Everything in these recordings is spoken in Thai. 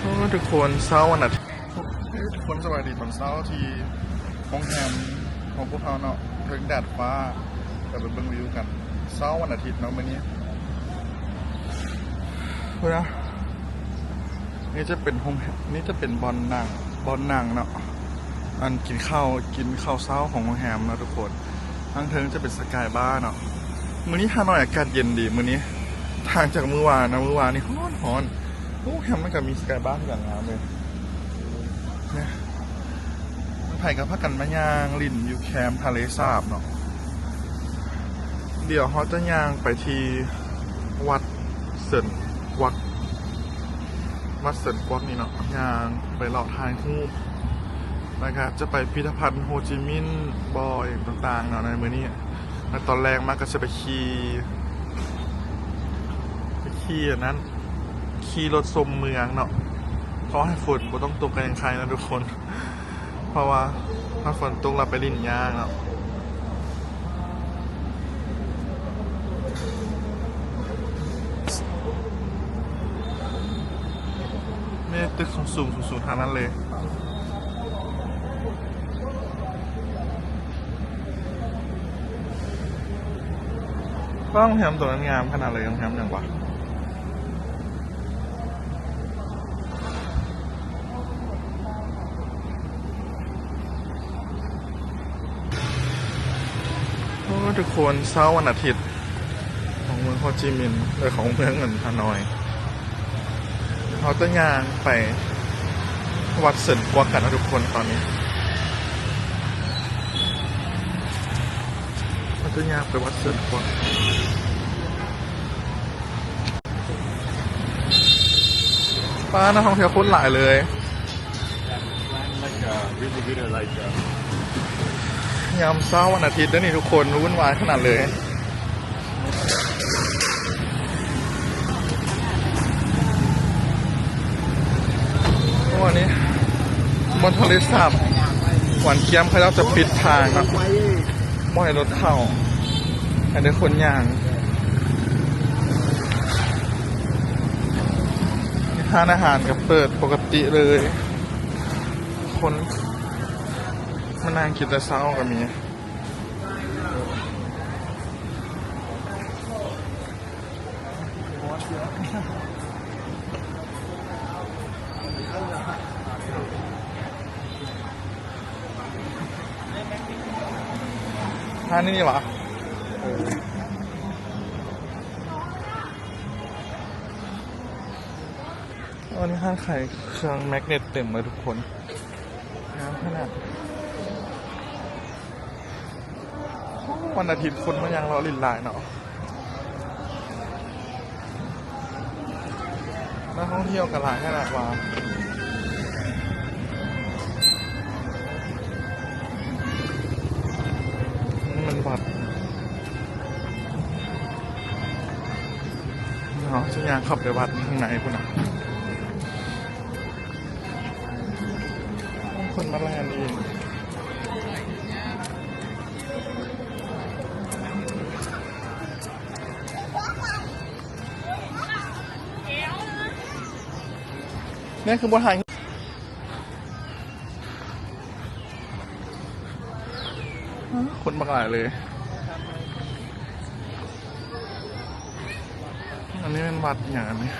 โอ้ทุกคนเช้าวันอาทิตย์เฮ้ยทุกคนสวัสดีตอนเช้าที่ห้องแฮมของพวกเราเนาะถึงแดดฟ้าแต่ไปเบิ่งวิวกันเช้าวันอาทิตย์เนาะวันนี้เฮ้ยนะนี่จะเป็นห้องแฮมนี่จะเป็นบอลนางบอลนางเนาะอันกินข้าวกินข้าวเช้าของโรงแรมเนาะทุกคนทางเทิงจะเป็นสกายบ้าร์เนาะมื้อนี้ฮานอยอากาศเย็นดีมื้อนี้ทางจากมื้อวานนะมื้อวานนี่ร้อนร้อน โอ้แฮมมันก็มีสกายบ้าร์อย่างงามเลยเนี่ยไผ่กับพักกันมายางลินอยู่แคมป์ทะเลสาบเนาะเดี๋ยวเขาจะยางไปที่วัดเซินกวักวัดเซินกวักนี่เนาะยางไปเลาะทางทูปนะครับจะไปพิพิธภัณฑ์โฮจิมินห์บอยต่างๆเนาะในมือนี้แล้วตอนแรกมากก็จะไปขี่ไปขี่อันนั้น ขี่รถชมเมืองเนาะเพราะให้ฝนบ่ต้องตกกันย่างใครนะทุกคน เพราะว่าถ้าฝนตกเราไปลินยางเนาะนี่ตึกสูงสูงสูงทางนั้นเลยก็โรงแรมตัวนั้นงามขนาดเลยโรงแรมอย่างวะ ทุกคนเช้าวันอาทิตย์ ของเมืองโฮจิมินห์เออของเมืองเงินฮานอยเขาจะย่างไปวัดเซินกวักกันนะทุกคนตอนนี้เขาจะย่างไปวัดเซินกวักป้านักท่องเที่ยวคนหลายเลย like uh, really good at like uh, ยามเช้าวันอาทิตย์ด้วยนี่ทุกคนวุ่นวายขนาดเลยวันนี้บนทะเลสาบหวานเคี้ยมเขาจะปิดทางเนอะไม่ให้รถเข้าให้ได้คนย่างร้านอาหารก็เปิดปกติเลย คน มานั่งกินแต่เช้าก็มีท่านนี่หรอวันนี้ห้างขายเครื่องแมกเนตเต็มเลยทุกคนน้ำขนาด วันอาทิตย์คนมายังรอลินไลน์เนาะนักท่องเที่ยวกันหลายขนาดว่ามันวัดเนาะฉันยากขับไปวัดข้างในพุ่นอะคนมาแลนด์เอง นี่คือบนหายคนมากหลายเลย อันนี้เป็นวัดอย่างนนี้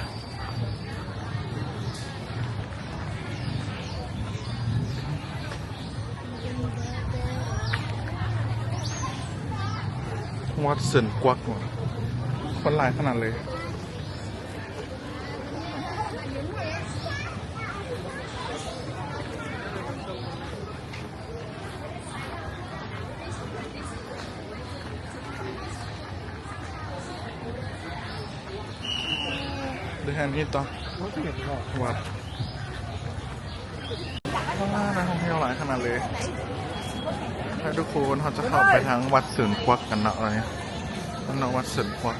วัดเสินกวักว่ะคนหลายขนาดเลย เดี๋ยวแฮ นนี่ต่อวัดข้างหน้านักท่องเที่ยวหลายขนาดเลยให้ทุกคนเขาจะเข้าไปทางวัดสรินควักกันเนาะอะไรเนี่ยนั่นเนาะวัดสรินควัก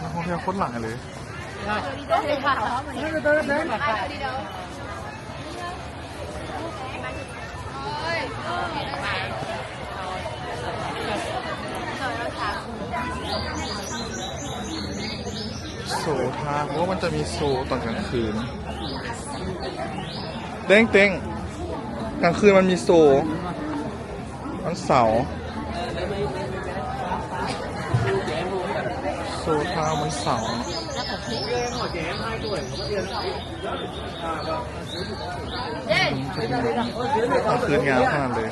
นักท่องเที่ยวคตรหลายเลย สโซทาเพราะว่ามันจะมีโซตอนกลางคืนเต้งเต้งกลางคืนมันมีโซวันเสาร์โซทาวันเสาร์กลางคืนงามขนาดเลย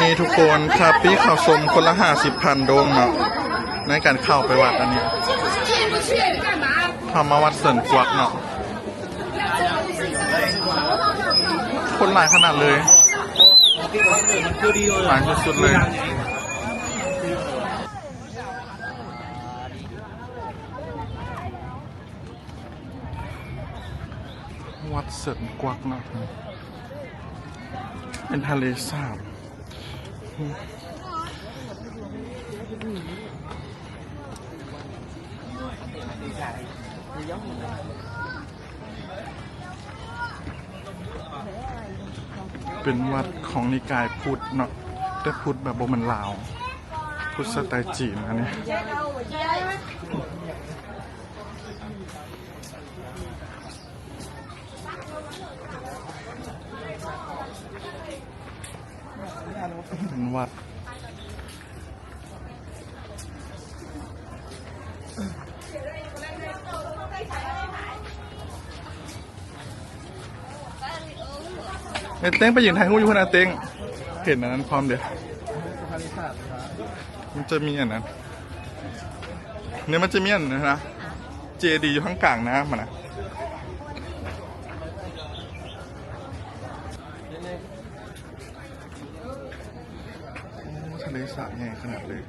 นี่ทุกคนครับพี่ข่าวสมคนละห้าสิบพันโดงเนาะในการเข้าไปวัดอันนี้ทำมาวัดเสินกวักเนาะคนหลายขนาดเลยหลายสุดๆเลยวัดเสินกวักเนาะ เป็นทะเลสาบเป็นวัดของนิกายพุทธเนาะแต่พุทธแบบโบมันลาว พุทธสไตล์จีนอันนี้ วัดเอ้เต้งไปยืนถ่ายรูปอยู่คนนะเต้งเห็นอันนั้นพร้อมเดี๋ยวมันจะมีอันนั้นเนี่ยมันจะมีอันนั้นนะ เจดีอยู่ข้างกลางน้ำมันนะ ทะเลสาบใหญ่ขนาดเลย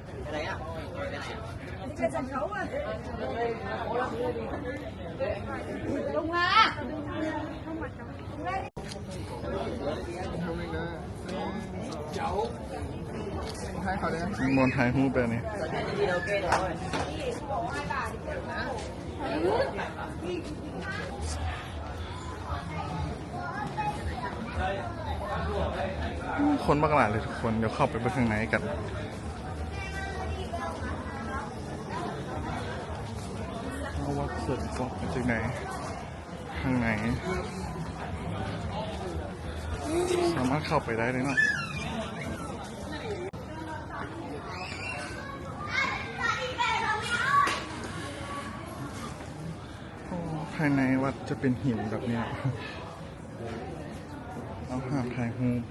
龙啊！มีมนถ่ายรูปแบบนี้ คนบักหลายเลยทุกคน เดี๋ยวเข้าไปไปข้างในกันเอาวัดเสร็จก็มาจากไหนข้างในสามารถเข้าไปได้เลยนะภายในวัดจะเป็นหินแบบเนี้ย ถ่ายรูป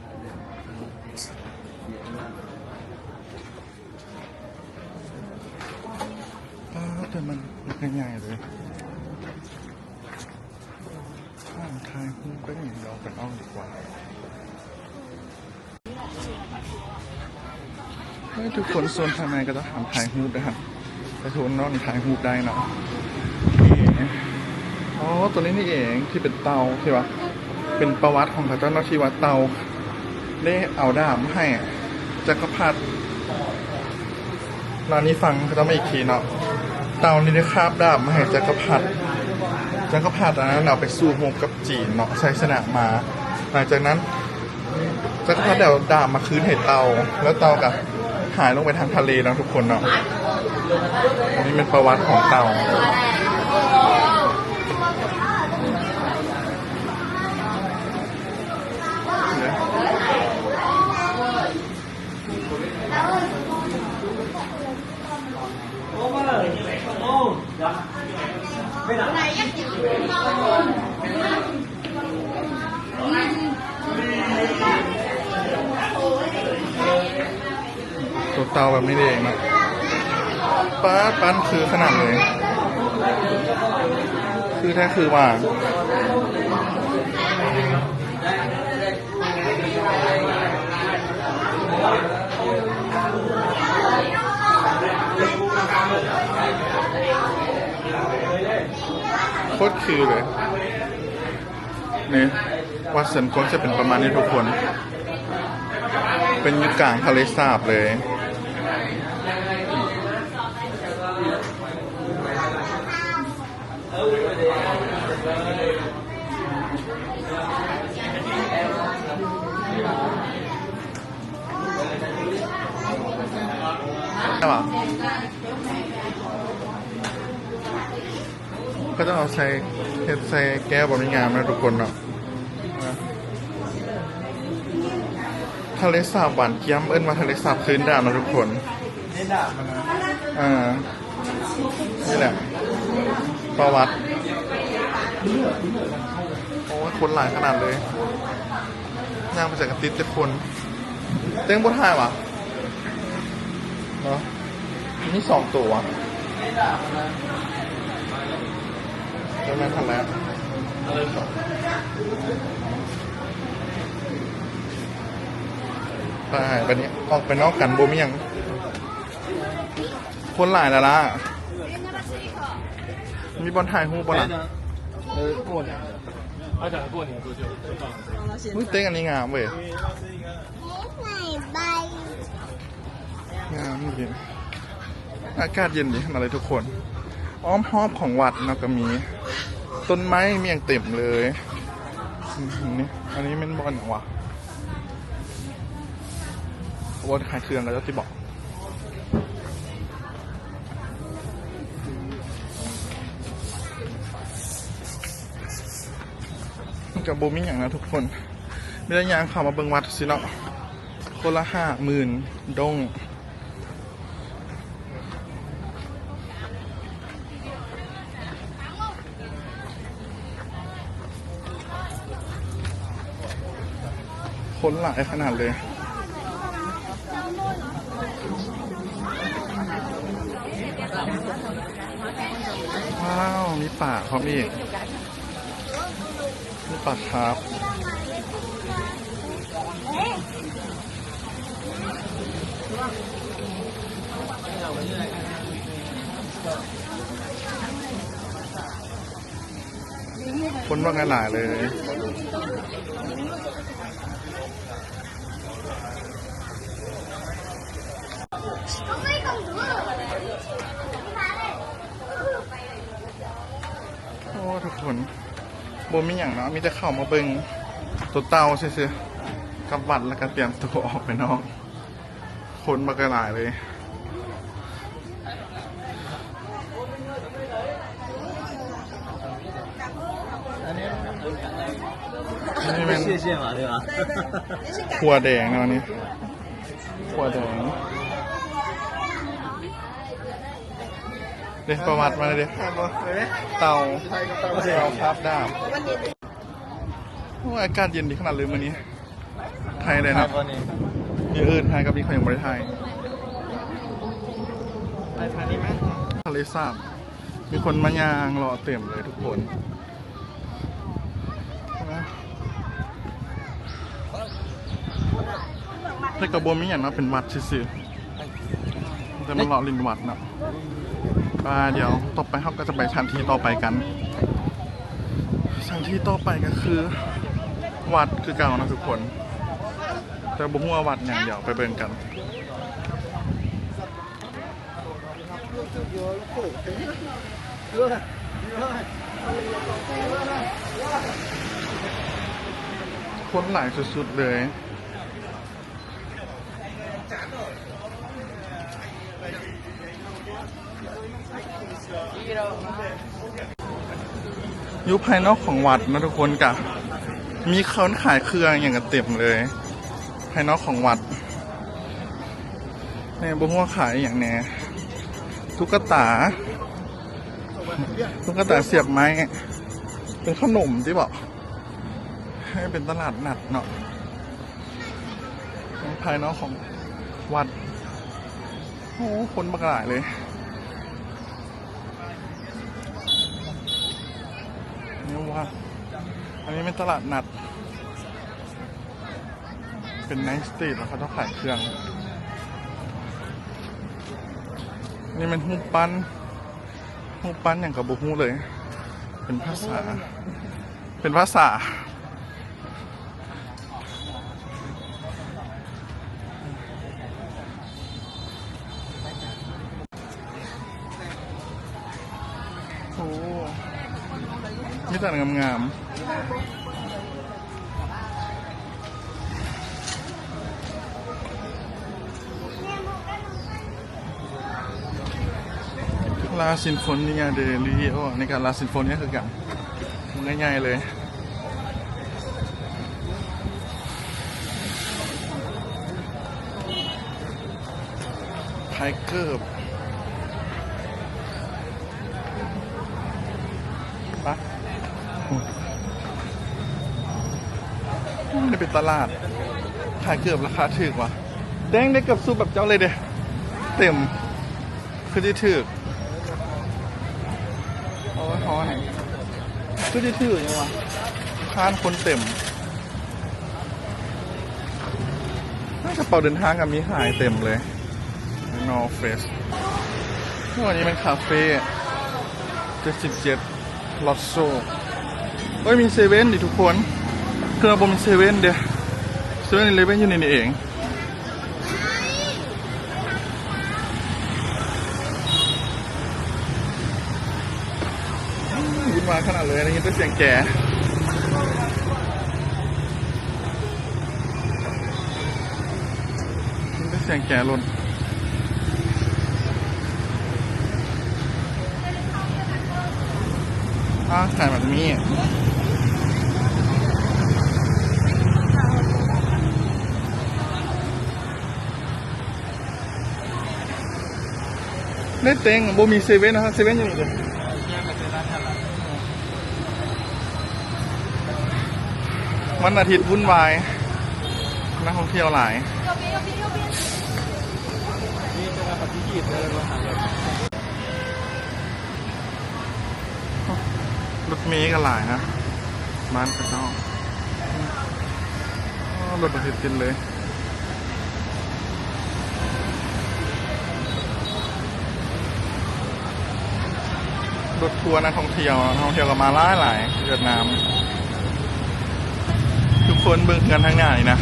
อ้าแต่มันมันง่ายเลยห้าถ่ายรูปก็อย่างเดียวกันเอาดีกว่าให้ทุกคนโซนภายในก็จะห้ามถ่ายรูปนะครับแต่ทุกคนนอนถ่ายรูปได้นาะอ๋อตัวนี้นี่เองที่เป็นเตาใช่ปะ เป็นประวัติของพระเจ้าน้าที่วัดเตา ได้เอาดาบมาให้จักรพรรดิร้านนี้ฟังเขาจะไม่อีกทีเนาะเตานี่ได้คาบดาบมาให้จักรพรรดิจักรพรรดินั้นเอาไปสู้รบกับจีนเนาะใช้ชนะมา หลังจากนั้นจักรพรรดิเดี๋ยวดาบมาคืนให้เตา แล้วเตากับหายลงไปทางทะเลนะทุกคนเนาะอันนี้เป็นประวัติของเตา ตัวเตาแบบนี้เองนะป้าปั้นคือขนาดเลย คือแท้คือว่า ตรคือเลยนี่วัดเซนกวงจะเป็นประมาณนี้ทุกคน เป็นกลางทะเลสาบเลยช่ป่ะ ก็จะเอาใส่เห็ดใส่แก้วแบะหมี่งามนะทุกคนเนาะทะเลสาบหวานเกี๊ยมเอิ้นมาทะเลสาบคืนดามนะทุกคนนี่ดามันนะอ่านี่แหละประวัติโอ้คนหลายขนาดเลยย่างไปจากกระติดเจ็ดคนเต้งบนท้ายวะเนาะมีสองตัวไม่ทัน ใช่ไหมทางแตายวันนี้ออกไปนอกกันบูมยัง คนหลายแล้วล่ะ มีบอลถ่ายหูบอลอะมึงเต้ยเต้นอันนี้งามเว้ยงามจริงอากาศเย็นดีอะไรทุกคน อ้อมหอบของวัดเนาะก็มี ต้นไม้มีอย่างเต็มเลยอืมนี่อันนี้เป็นบอลอย่างวะบอลขายเครื่องแล้วที่บอกมันกับบูมิ่งอย่างนะทุกคนไม่ได้ยางเข้ามาเบิงวัดสิเนาะคนละห้าหมื่นดง คนหลายขนาดเลย ว้าว มีป่าพร้อมอีกมีป่าครับคนว่ากันหลายเลย โอ้ทุกคนบไม่อย่างเนาะมีแต่เข้ามาเบิงตัวเตาเชื่อหกับบัตรแล้วก็เตรียมตัวออกไปนอก คนมากระหลายเลยนี่เป็นขัวแดงเนาะนี่ขัวแดง เด็ประวัติมาเลยดิเตาเตาครับดาบโอ้ยอากาศเย็นดีขนาดเลยวันนี้ ไทยเลยนะวันนี้มีอื่นไทยกับมีเขายังไม่ได้ไทยไปทางนี้ไหมทะเลสาบมีคนมายางรอเต็มเลยทุกคนนะแต่กระบวนมีอย่างเนาะเป็นวัดซื่อๆแต่มันรอลินวัดเนาะ อ่าเดี๋ยวต่อไปเขาก็จะไปสถานที่ต่อไปกันสถานที่ต่อไปก็คือ วัดคือเก่านะทุกคน แต่บุ้งว่าวัดอย่างเดียวไปเบิ่งกันคนหลายสุดๆเลย อยู่ภายนอกของวัดนะทุกคนกะมีเขาขายเครื่องอย่างกันเต็มเลย ภายนอกของวัดเนี่ยบุ้งว่าขายอย่างแน่ตุ๊กตาตุ๊กตาเสียบไม้เป็นขนมที่บอกให้เป็นตลาดหนัดเนาะภายนอกของวัดโอ้คนบักหลายเลย นี่ว่าอันนี้เป็นตลาดนัด เป็นไนท์สตรีทแล้วเขาต้องขายเครื่อง นี่มันหูปปั้นหูปปั้นอย่างกับบุหูเลย เป็นภาษา เป็นภาษา มีแต่งามๆลาซินโฟนียเดลิโอในการลาซินโฟนียคือกันง่ายๆเลยไทเกอร์ ไม่เป็นตลาดขายเกือบราคาถูกว่ะแดงได้เกือบสู้แบบเจ้าเลยเด้เต็มคือที่ถือโอ้ยฮอนคือที่ถือยังวะคานคนเต็มน่ากระเป๋าเดินทางกับมีขายเต็มเลย นอเฟสวันนี้เป็นคาเฟ่77ลอตโซเอ้ยมีเซเว่นดิทุกคน คือบมีเซเว่นเดียวเซเว่นเลเว่นอยู่ในนี้เองวุ่นวายขนาดเลยได้ยินแต่เสียงแก่ได้ยินแต่เสียงแก่ลนอ้าวขายแบบนี้ ได้เต็งโบมีเซเว่นนะครับเซเว่นอยู่นี่เลยวันอาทิตย์วุ่นวายนักท่องเที่ยวหลายรถเมย์ก็หลายนะบ้านกระเจ้าอ๋อรถอาทิตย์กินเลย รถทัวร์นักท่องเที่ยวนักท่องเที่ยวก็มาหลายหลายเวียดนาม ทุกคนเบิ่งเฮือนทางหน้านี่นะ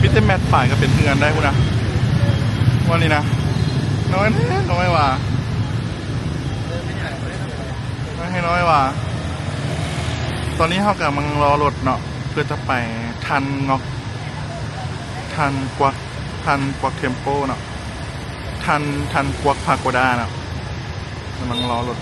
วิเตาแมทฝ่ายก็เป็นเฮือนได้พุ่นะวันนี้นะน้อยแน่น้อยว่าน้อยให้น้อยว่า ตอนนี้เขากำลังรอรถเนาะเพื่อจะไปทันงอก ทันกวักทันกวักเทมโปเนาะทันทันกวักพาโกดาเนาะกำลังรอรถ